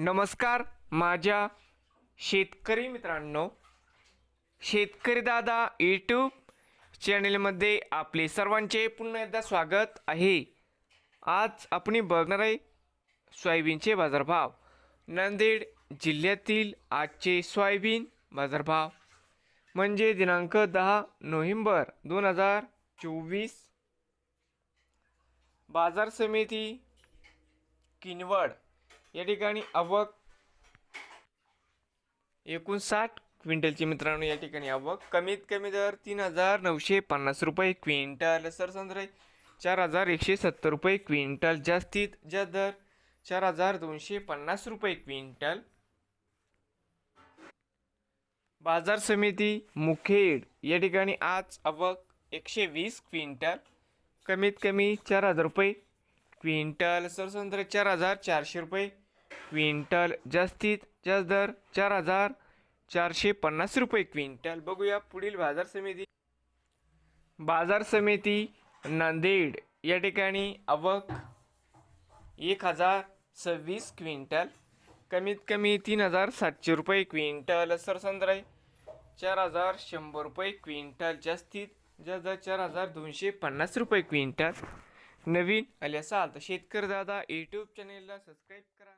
नमस्कार माझ्या शेतकरी मित्रांनो शेतकरी दादा यूट्यूब चॅनेलमध्ये आपले सर्वांचे पुन्हा एकदा स्वागत आहे. आज आपण बघणार आहे सोयाबीनचे बाजारभाव. नांदेड जिल्ह्यातील आजचे सोयाबीन बाजारभाव म्हणजे दिनांक दहा नोव्हेंबर दोन हजार चोवीस. बाजार समिती किनवड या ठिकाणी आवक एकोणसाठ क्विंटलची मित्रांनो या ठिकाणी आवक. कमीत कमी दर तीन हजार नऊशे पन्नास रुपये क्विंटल. सरसंद्र चार हजार एकशे सत्तर रुपये क्विंटल. जास्तीत जास्त दर चार हजार दोनशे पन्नास रुपये क्विंटल. बाजार समिती मुखेड या ठिकाणी आज आवक एकशे वीस क्विंटल. कमीत कमी चार हजार रुपये क्विंटल. सरसंत्र चार हजार चारशे रुपये क्विंटल जास्तीत जास्त दर चार हजार चारशे पन्नास रुपये क्विंटल. बघूया पुढील बाजार समिती. बाजार समिती नांदेड. या ठिकाणी आवक एक हजार सव्वीस क्विंटल. कमीत कमी तीन हजार सातशे रुपये क्विंटल. सरसंद्र चार हजार शंभर रुपये क्विंटल. जास्तीत जास्त चार हजार दोनशे पन्नास रुपये क्विंटल. नवीन आले असाल तर शेतकरी दादा यूट्यूब चॅनेलला सबस्क्राईब करा.